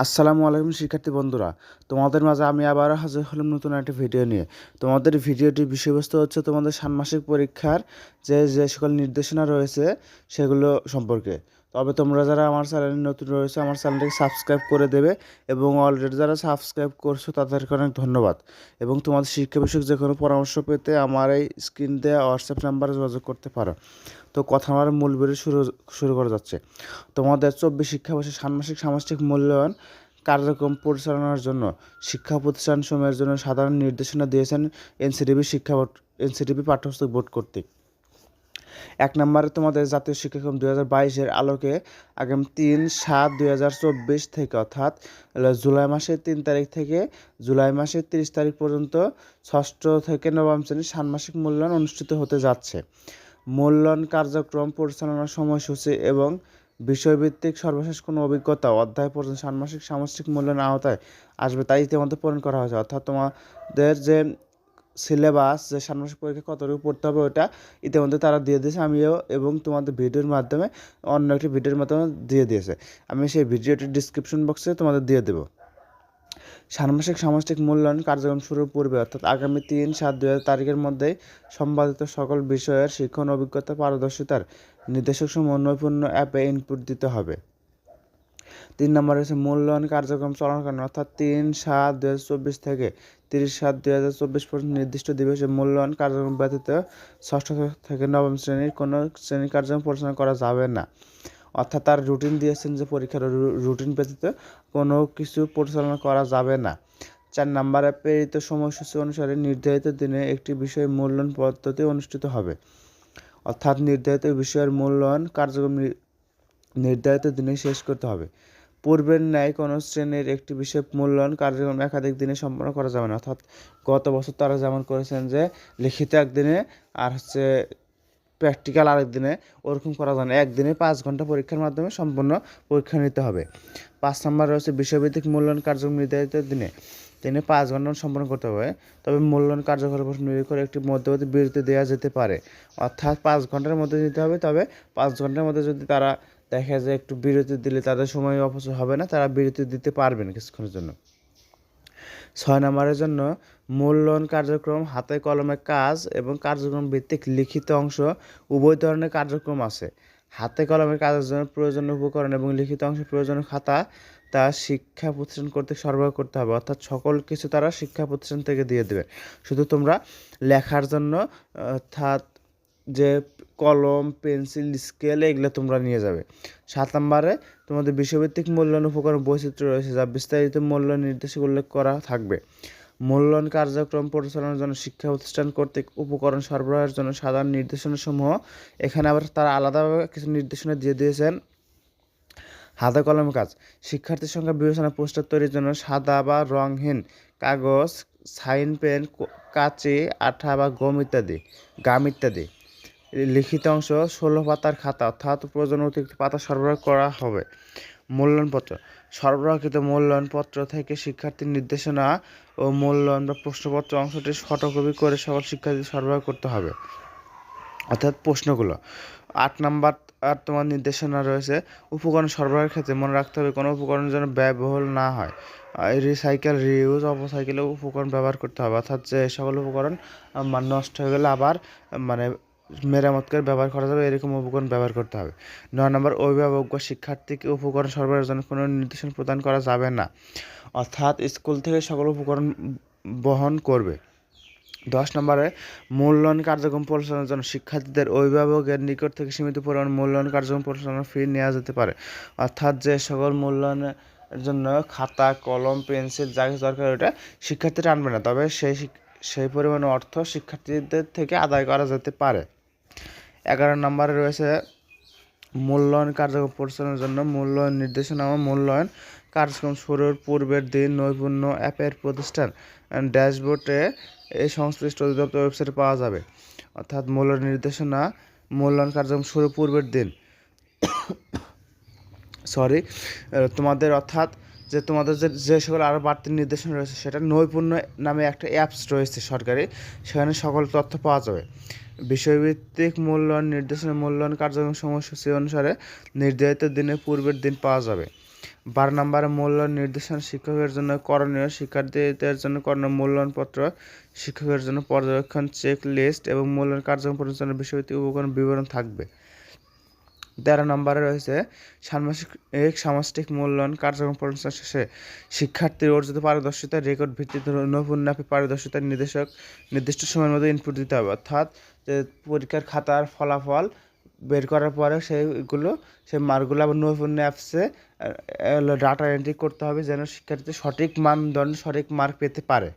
আসসালামু আলাইকুম শিক্ষার্থী বন্ধুরা। তোমাদের মাঝে আমি আবারও হাজির হলাম নতুন একটা ভিডিও নিয়ে। তোমাদের ভিডিওটির বিষয়বস্তু হচ্ছে তোমাদের ষান্মাসিক পরীক্ষার যে যে সকল নির্দেশনা রয়েছে, সেগুলো সম্পর্কে। তবে তোমরা যারা আমার চ্যানেলে নতুন রয়েছে, আমার চ্যানেলটিকে সাবস্ক্রাইব করে দেবে এবং অলরেডি যারা সাবস্ক্রাইব করছ, তাদেরকে অনেক ধন্যবাদ। এবং তোমাদের শিক্ষা বিষয়ক যে কোনো পরামর্শ পেতে আমার এই স্ক্রিন দেওয়া হোয়াটসঅ্যাপ নাম্বারে যোগাযোগ করতে পারো। তো কথা আমার মূল বেড়ে শুরু শুরু করা যাচ্ছে। তোমাদের চব্বিশ শিক্ষাবর্ষে ষান্মাসিক সামাজিক মূল্যায়ন কার্যক্রম পরিচালনার জন্য শিক্ষা প্রতিষ্ঠান সমূহের জন্য সাধারণ নির্দেশনা দিয়েছেন এনসিডিবি শিক্ষা বোর্ড, এনসিডিবি পাঠ্যপুস্তক বোর্ড কর্তৃক। এক নম্বরে তোমাদের জাতীয় শিক্ষাক্রম দুই হাজার বাইশের আলোকে আগামী তিন সাত দুই হাজার চব্বিশ থেকে, অর্থাৎ জুলাই মাসের তিন তারিখ থেকে জুলাই মাসের তিরিশ তারিখ পর্যন্ত ষষ্ঠ থেকে নবম শ্রেণির ষান্মাসিক মূল্যায়ন অনুষ্ঠিত হতে যাচ্ছে। মূল্যায়ন কার্যক্রম পরিচালনার সময়সূচি এবং বিষয়ভিত্তিক সর্বশেষ কোনো অভিজ্ঞতা অধ্যায় পর্যন্ত ষান্মাসিক সামষ্টিক মূল্যায়ন আওতায় আসবে তাই ইতিমধ্যে পূরণ করা হয়েছে। অর্থাৎ তোমাদের যে সিলেবাস যে ষান্মাসিক পরীক্ষা কতটুকু পড়তে হবে ওটা ইতিমধ্যে তারা দিয়ে দিয়েছে। আমিও এবং তোমাদের ভিডিওর মাধ্যমে অন্য একটি ভিডিওর মাধ্যমে দিয়ে দিয়েছে। আমি সেই ভিডিওটির ডিসক্রিপশন বক্সে তোমাদের দিয়ে দেবো। ষান্মাসিক সামষ্টিক মূল্যায়ন কার্যক্রম শুরুর পূর্বে অর্থাৎ আগামী তিন সাত দুই তারিখের মধ্যেই সম্পাদিত সকল বিষয়ের শিক্ষণ, অভিজ্ঞতা, পারদর্শিতার নির্দেশক সমূহ নৈপুণ্য অ্যাপে ইনপুট দিতে হবে। তিন নম্বর হচ্ছে মূল্যায়ন কার্যক্রম চলাকালীন অর্থাৎ তিন সাত হাজার চব্বিশ থেকে তিরিশ সাত দুই হাজার চব্বিশ পর্যন্ত নির্দিষ্ট দিবসে মূল্যায়ন কার্যক্রম ব্যতীত ষষ্ঠ থেকে নবম শ্রেণির কোনো শ্রেণির কার্যক্রম পরিচালনা করা যাবে না। অর্থাৎ তার রুটিন দিয়েছেন যে পরীক্ষার রুটিন ব্যতীত কোনো কিছু পরিচালনা করা যাবে না। চার নম্বরে প্রেরিত সময়সূচি অনুসারে নির্ধারিত দিনে একটি বিষয় মূল্যায়ন পদ্ধতি অনুষ্ঠিত হবে। অর্থাৎ নির্ধারিত বিষয়ের মূল্যায়ন কার্যক্রম নির্ধারিত দিনে শেষ করতে হবে। পূর্বের ন্যায় কোনো শ্রেণির একটি বিষয় মূল্যায়ন কার্যক্রম একাধিক দিনে সম্পন্ন করা যাবে না। অর্থাৎ গত বছর তারা যেমন করেছেন যে, লিখিত একদিনে আর হচ্ছে প্র্যাকটিক্যাল আরেক দিনে ওরকম করা যায় না। একদিনে পাঁচ ঘণ্টা পরীক্ষার মাধ্যমে সম্পূর্ণ পরীক্ষা নিতে হবে। পাঁচ নম্বর রয়েছে বিষয়ভিত্তিক মূল্যায়ন কার্যক্রম নির্ধারিত দিনে। দিনে পাঁচ ঘণ্টা সম্পন্ন করতে হবে। তবে মূল্যায়ন কার্যকরের উপর নির্ভর করে একটি মধ্যবর্তী বিরতি দেওয়া যেতে পারে। অর্থাৎ পাঁচ ঘণ্টার মধ্যে দিতে হবে, তবে পাঁচ ঘণ্টার মধ্যে যদি তারা দেখা যায় একটু বিরতি দিলে তাদের সময় অপচয় হবে না, তারা বিরতি দিতে পারবেন কিছুক্ষণের জন্য। ছয় নম্বরের জন্য মূল্যায়ন কার্যক্রম, হাতে কলমে কাজ এবং কার্যক্রম ভিত্তিক লিখিত অংশ, উভয় ধরনের কার্যক্রম আছে। হাতে কলমের কাজের জন্য প্রয়োজনীয় উপকরণ এবং লিখিত অংশের প্রয়োজনীয় খাতা তা শিক্ষা প্রতিষ্ঠান কর্তৃক সরবরাহ করতে হবে। অর্থাৎ সকল কিছু তারা শিক্ষা প্রতিষ্ঠান থেকে দিয়ে দেবে। শুধু তোমরা লেখার জন্য, অর্থাৎ যে কলম, পেন্সিল, স্কেল এগুলো তোমরা নিয়ে যাবে। সাত নম্বরে তোমাদের বিশ্বভিত্তিক মূল্যায়ন উপকরণ বৈচিত্র্য রয়েছে, যা বিস্তারিত মূল্য নির্দেশক উল্লেখ করা থাকবে। মূল্যায়ন কার্যক্রম পরিচালনার জন্য শিক্ষা প্রতিষ্ঠান কর্তৃক উপকরণ সরবরাহের জন্য সাধারণ নির্দেশনাসমূহ, এখানে আবার তারা আলাদাভাবে কিছু নির্দেশনা দিয়ে দিয়েছেন। হাতে কলম কাজ। শিক্ষার্থীর সংখ্যা বিবেচনা পোস্টার তৈরির জন্য সাদা বা রংহীন কাগজ, সাইন পেন কাঁচি, আঠা বা গম ইত্যাদি, গাম ইত্যাদি। লিখিত অংশ ষোলো পাতার খাতা, অর্থাৎ প্রয়োজন অতিরিক্ত পাতা সরবরাহ করা হবে। মূল্যায়নপত্র। সরবরাহকৃত মূল্যায়নপত্র থেকে শিক্ষার্থীর নির্দেশনা ও মূল্যায়ন বা প্রশ্নপত্র অংশটি ফটোকপি করে সকল শিক্ষার্থী সরবরাহ করতে হবে। অর্থাৎ প্রশ্নগুলো। আট নাম্বার আর তোমার নির্দেশনা রয়েছে। উপকরণ সরবরাহের ক্ষেত্রে মনে রাখতে হবে, কোনো উপকরণ যেন ব্যয়বহুল না হয়। রিসাইকেল রিউজ অপসাইকেলেও উপকরণ ব্যবহার করতে হবে। অর্থাৎ যে সকল উপকরণ মানে নষ্ট হয়ে গেলে আবার মানে মেরামত করে ব্যবহার করা যাবে, এরকম উপকরণ ব্যবহার করতে হবে। নয় নম্বর, অভিভাবক বা শিক্ষার্থীকে উপকরণ সরবরাহের জন্য কোনো নির্দেশন প্রদান করা যাবে না। অর্থাৎ স্কুল থেকে সকল উপকরণ বহন করবে। দশ নম্বরে মূল্যায়ন কার্যক্রম পরিচালনার জন্য শিক্ষার্থীদের অভিভাবকের নিকট থেকে সীমিত পরিমাণ মূল্যায়ন কার্যক্রম পরিচালনার ফি নেওয়া যেতে পারে। অর্থাৎ যে সকল মূল্যায়নের জন্য খাতা, কলম, পেন্সিল, যা কিছু দরকার ওটা শিক্ষার্থীরা আনবে না। তবে সেই সেই পরিমাণ অর্থ শিক্ষার্থীদের থেকে আদায় করা যেতে পারে। এগারো নম্বরে রয়েছে মূল্যায়ন কার্যক্রম পরিচালনার জন্য মূল্যায়ন নির্দেশনা ও মূল্যায়ন কার্যক্রম শুরুর পূর্বের দিন নৈপুণ্য অ্যাপের প্রতিষ্ঠান ড্যাশবোর্ডে এই সংশ্লিষ্ট অধিদপ্তর ওয়েবসাইটে পাওয়া যাবে। অর্থাৎ মূল্যায়ন নির্দেশনা, মূল্যায়ন কার্যক্রম শুরুর পূর্বের দিন। সরি তোমাদের অর্থাৎ যে তোমাদের যে যে সকল আরও বাড়তি নির্দেশনা রয়েছে, সেটা নৈপুণ্য নামে একটা অ্যাপস রয়েছে সরকারি, সেখানে সকল তথ্য পাওয়া যাবে। বিষয়ভিত্তিক মূল্যায়ন, নির্দেশনা মূল্যায়ন কার্যক্রম সময়সূচি অনুসারে নির্ধারিত দিনের পূর্বের দিন পাওয়া যাবে। বারো নম্বরে মূল্যায়ন নির্দেশনা শিক্ষকের জন্য করণীয়, শিক্ষার্থীদের জন্য করণীয় মূল্যায়নপত্র, শিক্ষকের জন্য পর্যবেক্ষণ চেক লিস্ট এবং মূল্যায়ন কার্যক্রম পরিচালনার বিষয়টি উপকরণ বিবরণ থাকবে। তেরো নম্বরে রয়েছে ষান্মাসিক এক সামষ্টিক মূল্যায়ন কার্যক্রম পরিচালনা শেষে শিক্ষার্থীর অর্জিত পারদর্শিতার রেকর্ড ভিত্তিতে নৈপুণ্যাপী পারদর্শিতার নির্দেশক নির্দিষ্ট সময়ের মধ্যে ইনপুট দিতে হবে। অর্থাৎ পরীক্ষার খাতার ফলাফল বের করার পরে সেইগুলো, সেই মার্কগুলো আবার নৈপুণ্য অ্যাপসে ডাটা এন্ট্রি করতে হবে যেন শিক্ষার্থী সঠিক মানদণ্ড, সঠিক মার্ক পেতে পারে।